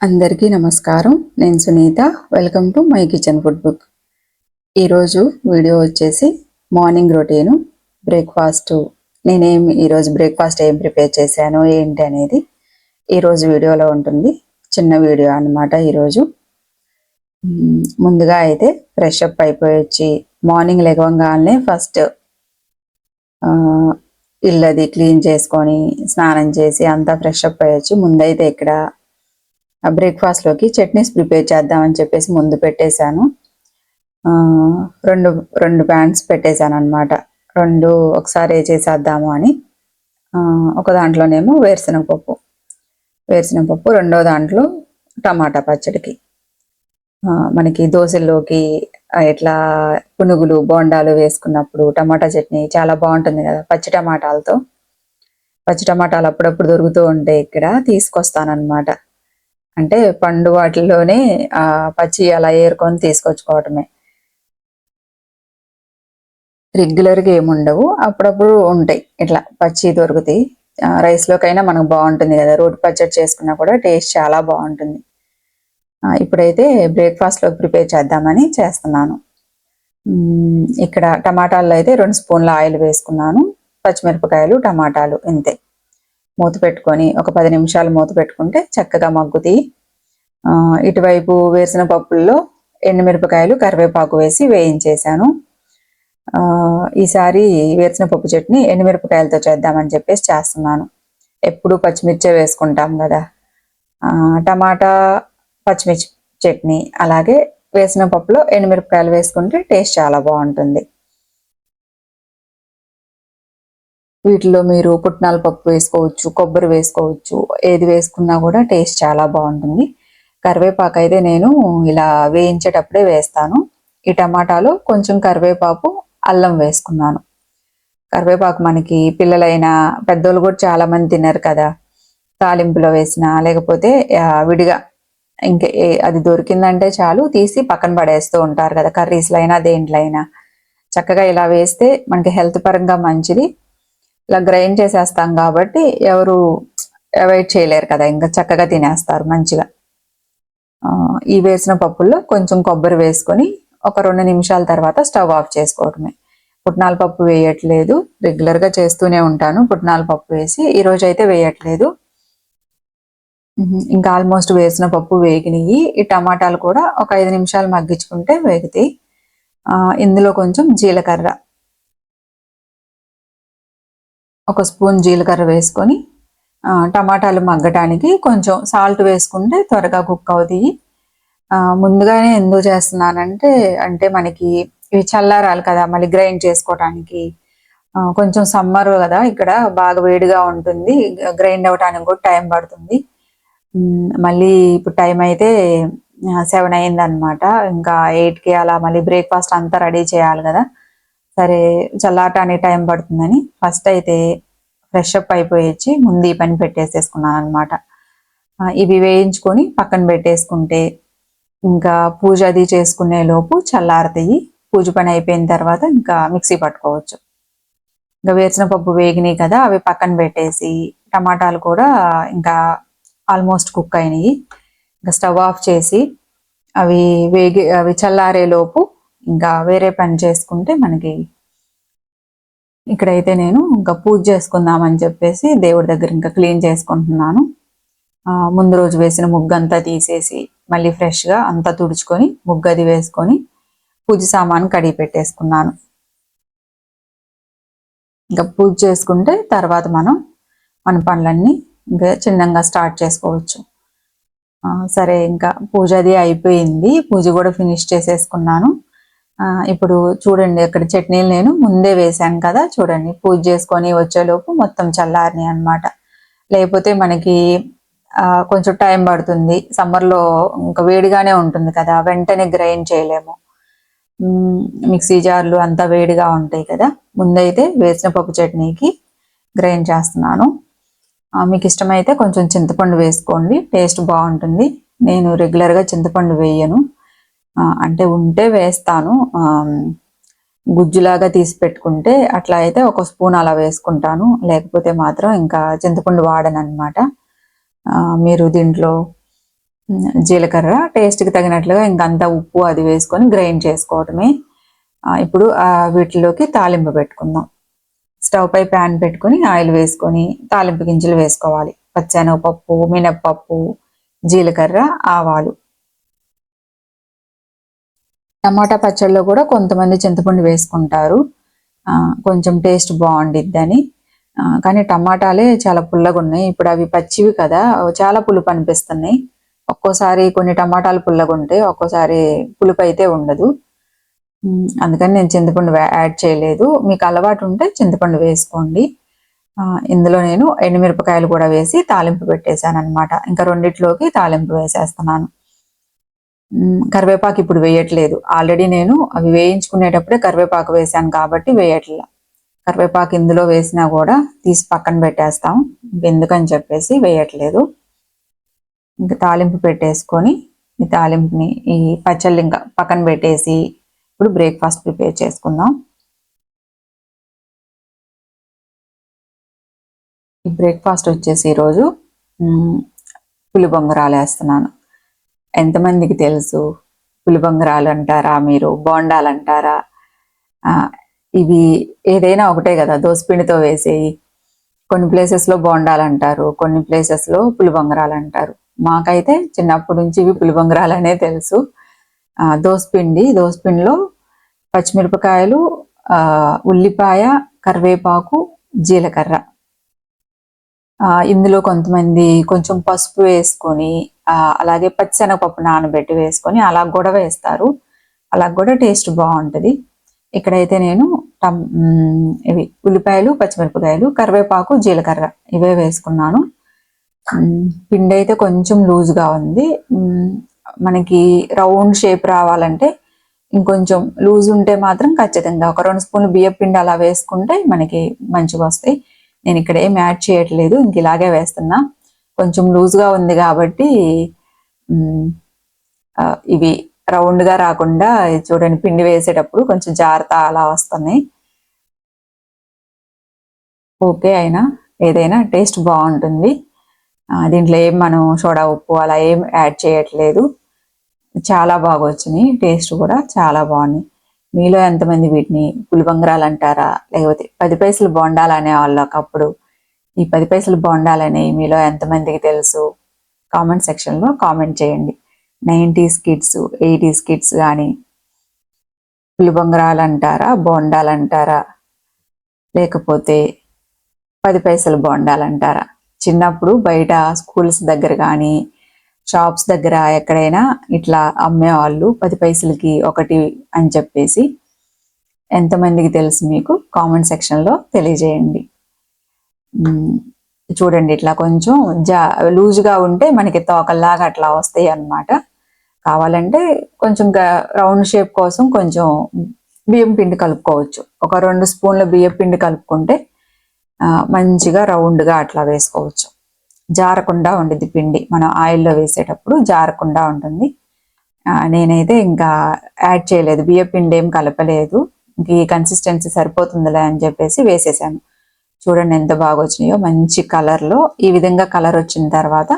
అందరికీ నమస్కారం. నేను Sunitha. Welcome to my kitchen food book. ఈరోజు వీడియో వచ్చేసి మార్నింగ్ రొటీను. బ్రేక్ఫాస్ట్. నేనేం ఈరోజు బ్రేక్ఫాస్ట్ ఏం ప్రిపేర్ చేశాను ఏంటి అనేది ఈరోజు వీడియోలో ఉంటుంది. చిన్న వీడియో అనమాట ఈరోజు. ముందుగా అయితే ఫ్రెష్ అప్ అయిపోయి వచ్చి మార్నింగ్ లెగవంగానే ఫస్ట్ ఇల్లది క్లీన్ చేసుకొని స్నానం చేసి అంతా ఫ్రెష్ అప్ అయ్యొచ్చు ముందైతే ఇక్కడ ఆ బ్రేక్ఫాస్ట్లోకి చట్నీస్ ప్రిపేర్ చేద్దామని చెప్పేసి ముందు పెట్టేశాను. ఆ, రెండు రెండు ప్యాన్స్ పెట్టేశాను అనమాట రెండు ఒకసారి చేసేద్దాము అని. ఆ, ఒక దాంట్లోనేమో వేరుశనగ పప్పు వేరుశనగ పప్పు రెండో దాంట్లో టమాటా పచ్చడికి. మనకి దోశల్లోకి ఇట్లా పునుగులు బోండాలు వేసుకున్నప్పుడు టమాటా చట్నీ చాలా బాగుంటుంది కదా పచ్చి టమాటాలతో. పచ్చి టమాటాలు అప్పుడప్పుడు దొరుకుతూ ఉంటాయి ఇక్కడ తీసుకొస్తానన్నమాట. అంటే పండు వాటిల్లోనే ఆ పచ్చి అలా ఏరుకొని తీసుకొచ్చుకోవటమే. రెగ్యులర్గా ఏముండవు అప్పుడప్పుడు ఉంటాయి. ఇట్లా పచ్చి దొరుకుతాయి. రైస్లోకైనా మనకు బాగుంటుంది కదా. రోటి పచ్చడి చేసుకున్నా కూడా టేస్ట్ చాలా బాగుంటుంది. ఇప్పుడైతే బ్రేక్ఫాస్ట్లో ప్రిపేర్ చేద్దామని చేస్తున్నాను. ఇక్కడ టమాటాల్లో అయితే రెండు స్పూన్ల ఆయిల్ వేసుకున్నాను. పచ్చిమిరపకాయలు టమాటాలు ఇంతే. మూత పెట్టుకొని ఒక పది నిమిషాలు మూత పెట్టుకుంటే చక్కగా మగ్గుతాయి. ఇటువైపు వేసిన పప్పుల్లో ఎండుమిరపకాయలు కరివేపాకు వేసి వేయించేశాను. ఈసారి వేసిన పప్పు చట్నీ ఎండుమిరపకాయలతో చేద్దామని చెప్పేసి చేస్తున్నాను. ఎప్పుడు పచ్చిమిర్చి వేసుకుంటాం కదా. టమాటా పచ్చిమిర్చి చట్నీ అలాగే వేసిన పప్పులో ఎండుమిరపకాయలు వేసుకుంటే టేస్ట్ చాలా బాగుంటుంది. వీటిలో మీరు పుట్నాల పప్పు వేసుకోవచ్చు కొబ్బరి వేసుకోవచ్చు ఏది వేసుకున్నా కూడా టేస్ట్ చాలా బాగుంటుంది. కరివేపాకు అయితే నేను ఇలా వేయించేటప్పుడే వేస్తాను. ఈ టమాటాలో కొంచెం కరివేపాకు అల్లం వేసుకున్నాను. కరివేపాకు మనకి పిల్లలైనా పెద్దోళ్ళు కూడా చాలా మంది తినరు కదా. తాలింపులో వేసిన లేకపోతే విడిగా ఇంకా ఏ- అది దొరికిందంటే చాలు తీసి పక్కన పడేస్తూ ఉంటారు కదా కర్రీస్లో అయినా దేంట్లో అయినా చక్కగా ఇలా వేస్తే మనకి హెల్త్ పరంగా మంచిది. ఇలా గ్రైండ్ చేసేస్తాం కాబట్టి ఎవరు అవాయిడ్ చేయలేరు కదా ఇంకా చక్కగా తినేస్తారు మంచిగా. ఈ వేసిన పప్పుల్లో కొంచెం కొబ్బరి వేసుకొని ఒక రెండు నిమిషాల తర్వాత స్టవ్ ఆఫ్ చేసుకోవడమే. పుట్నాల పప్పు వేయట్లేదు రెగ్యులర్గా చేస్తూనే ఉంటాను పుట్నాల పప్పు వేసి ఈరోజు అయితే వేయట్లేదు. ఇంకా ఆల్మోస్ట్ వేసిన పప్పు వేగినాయి ఈ టమాటాలు కూడా ఒక ఐదు నిమిషాలు మగ్గించుకుంటే వేగుతాయి. ఇందులో కొంచెం జీలకర్ర. ఒక స్పూన్ జీలకర్ర వేసుకొని టమాటాలు మగ్గటానికి కొంచెం సాల్ట్ వేసుకుంటే త్వరగా కుక్ అవుతాయి. ముందుగానే ఎందుకు చేస్తున్నానంటే అంటే మనకి ఇవి చల్లారాలి కదా మళ్ళీ గ్రైండ్ చేసుకోవటానికి. కొంచెం సమ్మర్ కదా ఇక్కడ బాగా వేడిగా ఉంటుంది గ్రైండ్ అవ్వటానికి కూడా టైం పడుతుంది. మళ్ళీ ఇప్పుడు టైం అయితే సెవెన్ అయింది అనమాట ఇంకా ఎయిట్కి అలా మళ్ళీ బ్రేక్ఫాస్ట్ అంతా రెడీ చేయాలి కదా. సరే చల్లారటానికి టైం పడుతుందని ఫస్ట్ అయితే ఫ్రెష్ అప్ అయిపోయి ముందు ఈ పని పెట్టేసేసుకున్నాను అనమాట ఇవి వేయించుకొని పక్కన పెట్టేసుకుంటే ఇంకా పూజ అది చేసుకునే లోపు చల్లారతాయి. పూజ పని అయిపోయిన తర్వాత ఇంకా మిక్సీ పట్టుకోవచ్చు. ఇంకా వేసిన పప్పు వేగినాయి కదా అవి పక్కన పెట్టేసి టమాటాలు కూడా ఇంకా ఆల్మోస్ట్ కుక్ అయినాయి. ఇంకా స్టవ్ ఆఫ్ చేసి అవి వేగి అవి చల్లారే లోపు ఇంకా వేరే పని చేసుకుంటే మనకి ఇక్కడైతే నేను ఇంకా పూజ చేసుకుందామని చెప్పేసి దేవుడి దగ్గర ఇంకా క్లీన్ చేసుకుంటున్నాను. ముందు రోజు వేసిన ముగ్గు అంతా తీసేసి మళ్ళీ ఫ్రెష్గా అంతా తుడుచుకొని ముగ్గు అది వేసుకొని పూజ సామాను కడిగి పెట్టేసుకున్నాను. ఇంకా పూజ చేసుకుంటే తర్వాత మనం మన పనులన్నీ ఇంకా చిన్నగా స్టార్ట్ చేసుకోవచ్చు. సరే ఇంకా పూజ అది అయిపోయింది. పూజ కూడా ఫినిష్ చేసేసుకున్నాను. ఇప్పుడు చూడండి అక్కడ చట్నీలు నేను ముందే వేశాను కదా చూడండి పూజ చేసుకొని వచ్చేలోపు మొత్తం చల్లారినాయి అన్నమాట. లేకపోతే మనకి కొంచెం టైం పడుతుంది. సమ్మర్లో ఇంకా వేడిగానే ఉంటుంది కదా వెంటనే గ్రైండ్ చేయలేము. మిక్సీ జార్లు అంతా వేడిగా ఉంటాయి కదా ముందైతే వేసిన పప్పు చట్నీకి గ్రైండ్ చేస్తున్నాను. మీకు ఇష్టమైతే కొంచెం చింతపండు వేసుకోండి టేస్ట్ బాగుంటుంది. నేను రెగ్యులర్గా చింతపండు వేయను. అంటే ఉంటే వేస్తాను. గుజ్జులాగా తీసి పెట్టుకుంటే అట్లా అయితే ఒక స్పూన్ అలా వేసుకుంటాను. లేకపోతే మాత్రం ఇంకా చింతపండు వాడను అనమాట మీరు దీంట్లో జీలకర్ర టేస్ట్కి తగినట్లుగా ఇంకంతా ఉప్పు అది వేసుకొని గ్రైండ్ చేసుకోవటమే ఇప్పుడు వీటిలోకి తాలింపు పెట్టుకుందాం. స్టవ్ పై ప్యాన్ పెట్టుకొని ఆయిల్ వేసుకొని తాలింపు గింజలు వేసుకోవాలి. పచ్చెనగపప్పు మినప్పప్పు జీలకర్ర ఆవాలు. టమాటా పచ్చళ్ళలో కూడా కొంతమంది చింతపండు వేసుకుంటారు. కొంచెం టేస్ట్ బాగుండిద్దని. కానీ టమాటాలే చాలా పుల్లగా ఉన్నాయి ఇప్పుడు అవి పచ్చివి కదా చాలా పులుపు అనిపిస్తున్నాయి. ఒక్కోసారి కొన్ని టమాటాలు పుల్లగా ఉంటాయి ఒక్కోసారి పులుపు అయితే ఉండదు. అందుకని నేను చింతపండు యాడ్ చేయలేదు. మీకు అలవాటు ఉంటే చింతపండు వేసుకోండి. ఇందులో నేను ఎండుమిరపకాయలు కూడా వేసి తాలింపు పెట్టేశాను అనమాట ఇంకా రెండిట్లోకి తాలింపు వేసేస్తున్నాను. కరివేపాకు ఇప్పుడు వేయట్లేదు. ఆల్రెడీ నేను అవి వేయించుకునేటప్పుడే కరివేపాకు వేసాను కాబట్టి వేయట్లేదు కరివేపాకు ఇందులో వేసినా కూడా తీసి పక్కన పెట్టేస్తాం. ఎందుకని చెప్పేసి వేయట్లేదు. ఇంకా తాలింపు పెట్టేసుకొని ఈ తాలింపుని ఈ పచ్చళ్ళు ఇంకా పక్కన పెట్టేసి ఇప్పుడు బ్రేక్ఫాస్ట్ ప్రిపేర్ చేసుకుందాం. ఈ బ్రేక్ఫాస్ట్ వచ్చేసి ఈరోజు పులిబొంగరాలు వేస్తున్నాను. ఎంతమందికి తెలుసు? పులిబంగరాలు అంటారా మీరు? బోండాలు అంటారా ఇవి ఏదైనా ఒకటే కదా దోసపిండితో వేసేయి. కొన్ని ప్లేసెస్లో బోండాలు అంటారు కొన్ని ప్లేసెస్లో పులిబంగరాలు అంటారు మాకైతే చిన్నప్పటి నుంచి ఇవి పులిబంగరాలు అనే తెలుసు దోసపిండి దోసపిండిలో పచ్చిమిరపకాయలు ఉల్లిపాయ కరివేపాకు జీలకర్ర. ఇందులో కొంతమంది కొంచెం పసుపు వేసుకొని అలాగే పచ్చెనగపప్పు నానబెట్టి వేసుకొని అలా కూడా వేస్తారు. అలా కూడా టేస్ట్ బాగుంటుంది. ఇక్కడైతే నేను ఇవి ఉల్లిపాయలు పచ్చిమిరపకాయలు కరివేపాకు జీలకర్ర ఇవే వేసుకున్నాను. పిండి అయితే కొంచెం లూజ్గా ఉంది. మనకి రౌండ్ షేప్ రావాలంటే ఇంకొంచెం లూజ్ ఉంటే మాత్రం ఖచ్చితంగా ఒక రెండు స్పూన్లు బియ్యం పిండి అలా వేసుకుంటే మనకి మంచిగా వస్తాయి. నేను ఇక్కడ ఏం యాడ్ చేయట్లేదు ఇంక ఇలాగే వేస్తున్నా. కొంచెం లూజ్గా ఉంది కాబట్టి ఇవి రౌండ్గా రాకుండా చూడండి పిండి వేసేటప్పుడు కొంచెం జాగ్రత్త అలా వస్తున్నాయి. ఓకే అయినా ఏదైనా టేస్ట్ బాగుంటుంది. దీంట్లో ఏం మనం సోడా ఉప్పు అలా ఏం యాడ్ చేయట్లేదు. చాలా బాగా వచ్చినాయి టేస్ట్ కూడా చాలా బాగున్నాయి మీలో ఎంతమంది వీటిని పులిబంగరాలు అంటారా? లేకపోతే పది పైసలు బొండాలు అనేవాళ్ళు ఒకప్పుడు ఈ పది పైసలు బొండాలని మీలో ఎంతమందికి తెలుసు? కామెంట్ సెక్షన్లో కామెంట్ చేయండి. నైంటీస్ కిడ్స్ ఎయిటీస్ కిడ్స్ కానీ పులిబొంగరాలు అంటారా బోండాలు అంటారా లేకపోతే పది పైసలు బోండాలు అంటారా చిన్నప్పుడు బయట స్కూల్స్ దగ్గర కానీ షాప్స్ దగ్గర ఎక్కడైనా ఇట్లా అమ్మేవాళ్ళు పది పైసలకి ఒకటి అని చెప్పేసి ఎంతమందికి తెలుసు మీకు? కామెంట్ సెక్షన్లో తెలియజేయండి. చూడండి ఇట్లా కొంచెం జా లూజ్గా ఉంటే మనకి తోకల్లాగా అట్లా వస్తాయి అన్నమాట. కావాలంటే కొంచెం రౌండ్ షేప్ కోసం కొంచెం బియ్యం పిండి కలుపుకోవచ్చు. ఒక రెండు స్పూన్ల బియ్యం పిండి కలుపుకుంటే మంచిగా రౌండ్గా అట్లా వేసుకోవచ్చు. జారకుండా ఉండిద్ది పిండి. మనం ఆయిల్లో వేసేటప్పుడు జారకుండా ఉంటుంది. నేనైతే ఇంకా యాడ్ చేయలేదు. బియ్యం పిండి ఏం కలపలేదు. ఈ కన్సిస్టెన్సీ సరిపోతుందిలే అని చెప్పేసి వేసేసాను. చూడండి ఎంత బాగా వచ్చినాయో. మంచి కలర్లో ఈ విధంగా కలర్ వచ్చిన తర్వాత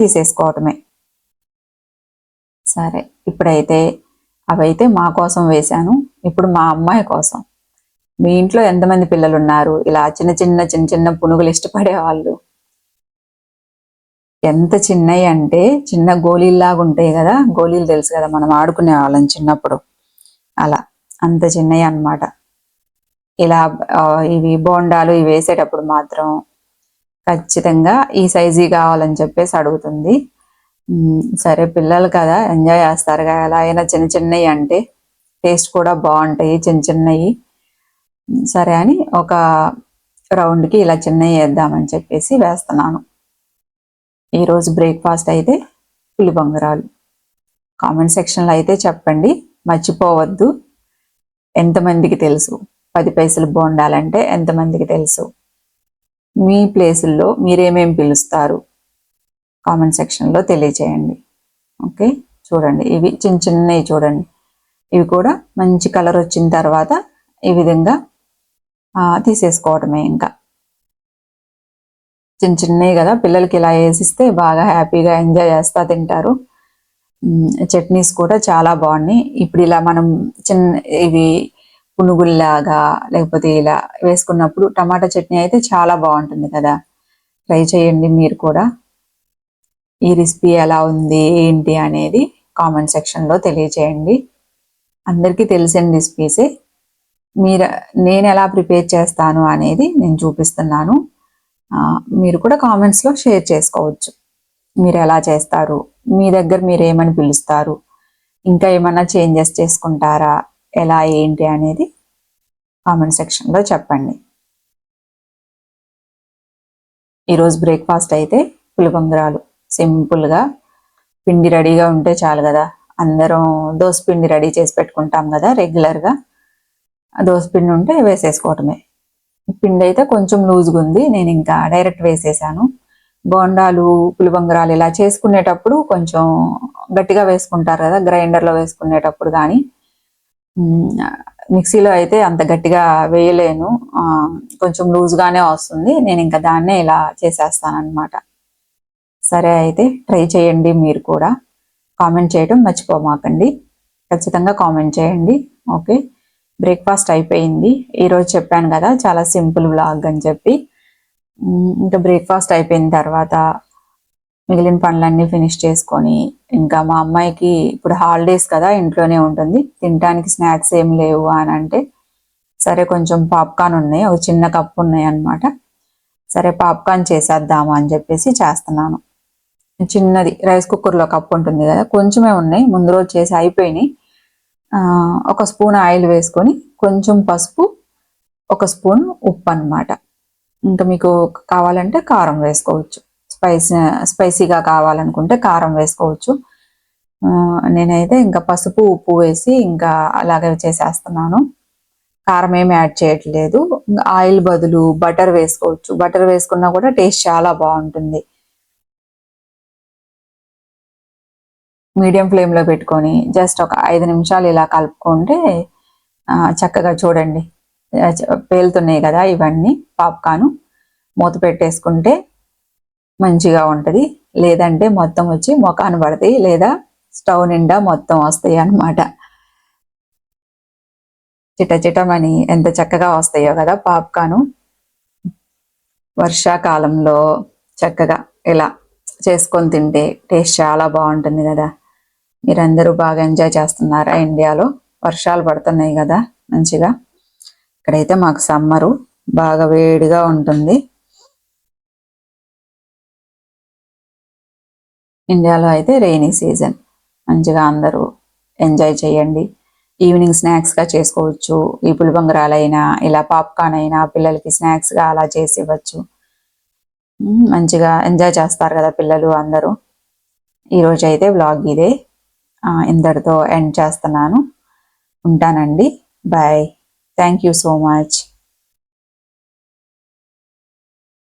తీసేసుకోవటమే. సరే ఇప్పుడైతే అవైతే మా కోసం వేశాను. ఇప్పుడు మా అమ్మాయి కోసం. మీ ఇంట్లో ఎంతమంది పిల్లలు ఉన్నారు ఇలా చిన్న చిన్న చిన్న చిన్న పునుగులు ఇష్టపడే వాళ్ళు. ఎంత చిన్నవి అంటే చిన్న గోళీల్లాగా ఉంటాయి కదా. గోళీలు తెలుసు కదా మనం ఆడుకునే వాళ్ళం చిన్నప్పుడు. అలా అంత చిన్నవి అనమాట ఇలా ఇవి బోండాలు ఇవి వేసేటప్పుడు మాత్రం ఖచ్చితంగా ఈ సైజీ కావాలని చెప్పేసి అడుగుతుంది. సరే పిల్లలు కదా ఎంజాయ్ చేస్తారు కదా. ఎలా అయినా చిన్న చిన్నవి అంటే టేస్ట్ కూడా బాగుంటాయి చిన్న చిన్నవి. సరే అని ఒక రౌండ్కి ఇలా చిన్నవి వేద్దామని చెప్పేసి వేస్తున్నాను. ఈరోజు బ్రేక్ఫాస్ట్ అయితే పులి బొంగరాలు కామెంట్ సెక్షన్లో అయితే చెప్పండి. మర్చిపోవద్దు. ఎంతమందికి తెలుసు. పది పైసలు బోండాలంటే ఎంతమందికి తెలుసు? మీ ప్లేసుల్లో మీరేమేం పిలుస్తారు? కామెంట్ సెక్షన్లో తెలియచేయండి. ఓకే? చూడండి. ఇవి చిన్న చిన్నవి చూడండి. ఇవి కూడా మంచి కలర్ వచ్చిన తర్వాత ఈ విధంగా తీసేసుకోవడమే ఇంకా. చిన్న చిన్నవి కదా పిల్లలకి ఇలా వేసిస్తే బాగా హ్యాపీగా ఎంజాయ్ చేస్తా తింటారు. చట్నీస్ కూడా చాలా బాగున్నాయి. ఇప్పుడు ఇలా మనం చిన్న ఇవి పునుగుల్లాగా లేకపోతే ఇలా వేసుకున్నప్పుడు టమాటా చట్నీ అయితే చాలా బాగుంటుంది కదా. ట్రై చేయండి మీరు కూడా. ఈ రెసిపీ ఎలా ఉంది ఏంటి అనేది కామెంట్ సెక్షన్లో తెలియచేయండి. అందరికీ తెలిసిన రెసిపీసే. మీరు నేను ఎలా ప్రిపేర్ చేస్తాను అనేది నేను చూపిస్తున్నాను. మీరు కూడా కామెంట్స్లో షేర్ చేసుకోవచ్చు. మీరు ఎలా చేస్తారు మీ దగ్గర మీరు ఏమని పిలుస్తారు ఇంకా ఏమైనా చేంజెస్ చేసుకుంటారా ఎలా ఏంటి అనేది కామెంట్ సెక్షన్లో చెప్పండి. ఈరోజు బ్రేక్ఫాస్ట్ అయితే పులిపొంగరాలు సింపుల్గా పిండి రెడీగా ఉంటే చాలు కదా. అందరం దోశ పిండి రెడీ చేసి పెట్టుకుంటాం కదా రెగ్యులర్గా దోశ పిండి ఉంటే వేసేసుకోవటమే. పిండి అయితే కొంచెం లూజ్గా ఉంది నేను ఇంకా డైరెక్ట్ వేసేసాను. బోండాలు పులిబంగరాలు ఇలా చేసుకునేటప్పుడు కొంచెం గట్టిగా వేసుకుంటారు కదా గ్రైండర్లో వేసుకునేటప్పుడు కానీ. మిక్సీలో అయితే అంత గట్టిగా వేయలేను. కొంచెం లూజ్గానే వస్తుంది. నేను ఇంకా దాన్నే ఇలా చేసేస్తాను అనమాట సరే అయితే ట్రై చేయండి మీరు కూడా. కామెంట్ చేయడం మర్చిపోమాకండి. ఖచ్చితంగా కామెంట్ చేయండి. ఓకే? బ్రేక్ఫాస్ట్ అయిపోయింది. ఈరోజు చెప్పాను కదా చాలా సింపుల్ వ్లాగ్ అని చెప్పి. ఇంకా బ్రేక్ఫాస్ట్ అయిపోయిన తర్వాత మిగిలిన పనులన్నీ ఫినిష్ చేసుకొని ఇంకా మా అమ్మాయికి ఇప్పుడు హాలిడేస్ కదా ఇంట్లోనే ఉంటుంది. తినడానికి స్నాక్స్ ఏం లేవు అని అంటే సరే కొంచెం పాప్కార్న్ ఉన్నాయి ఒక చిన్న కప్పు ఉన్నాయి అన్నమాట. సరే పాప్కార్న్ చేసేద్దాము అని చెప్పేసి చేస్తున్నాను. చిన్నది రైస్ కుక్కర్లో కప్పు ఉంటుంది కదా కొంచెమే ఉన్నాయి. ముందు రోజు చేసి అయిపోయినాయి. ఒక స్పూన్ ఆయిల్ వేసుకొని కొంచెం పసుపు ఒక స్పూన్ ఉప్పు అన్నమాట. ఇంకా మీకు కావాలంటే కారం వేసుకోవచ్చు. స్పైసీ స్పైసీగా కావాలనుకుంటే కారం వేసుకోవచ్చు. నేనైతే ఇంకా పసుపు ఉప్పు వేసి ఇంకా అలాగే చేసేస్తున్నాను. కారం ఏమి యాడ్ చేయట్లేదు. ఆయిల్ బదులు బటర్ వేసుకోవచ్చు. బటర్ వేసుకున్నా కూడా టేస్ట్ చాలా బాగుంటుంది. మీడియం ఫ్లేమ్లో పెట్టుకొని జస్ట్ ఒక ఐదు నిమిషాలు ఇలా కలుపుకుంటే చక్కగా చూడండి. పేలుతున్నాయి కదా ఇవన్నీ పాప్కార్న్. మూత పెట్టేసుకుంటే మంచిగా ఉంటుంది. లేదంటే మొత్తం వచ్చి మొఖాన్ని పడతాయి లేదా స్టవ్ నిండా మొత్తం వస్తాయి అన్నమాట. చిట చిటమని ఎంత చక్కగా వస్తాయో కదా పాప్కార్న్. వర్షాకాలంలో చక్కగా ఇలా చేసుకొని తింటే టేస్ట్ చాలా బాగుంటుంది కదా. మీరందరూ బాగా ఎంజాయ్ చేస్తున్నారా ఇండియాలో. వర్షాలు పడుతున్నాయి కదా మంచిగా. ఇక్కడైతే మాకు సమ్మరు బాగా వేడిగా ఉంటుంది. ఇండియాలో అయితే రెయినీ సీజన్ మంచిగా అందరూ ఎంజాయ్ చేయండి. ఈవినింగ్ స్నాక్స్గా చేసుకోవచ్చు. ఈ పులిబంగరాలైనా ఇలా పాప్కార్న్ అయినా పిల్లలకి స్నాక్స్గా అలా చేసి ఇవ్వచ్చు. మంచిగా ఎంజాయ్ చేస్తారు కదా పిల్లలు అందరూ. ఈరోజు అయితే వ్లాగ్ ఇదే. ఆ, ఎండ్ చేస్తున్నాను. ఉంటానండి. Bye thank you so much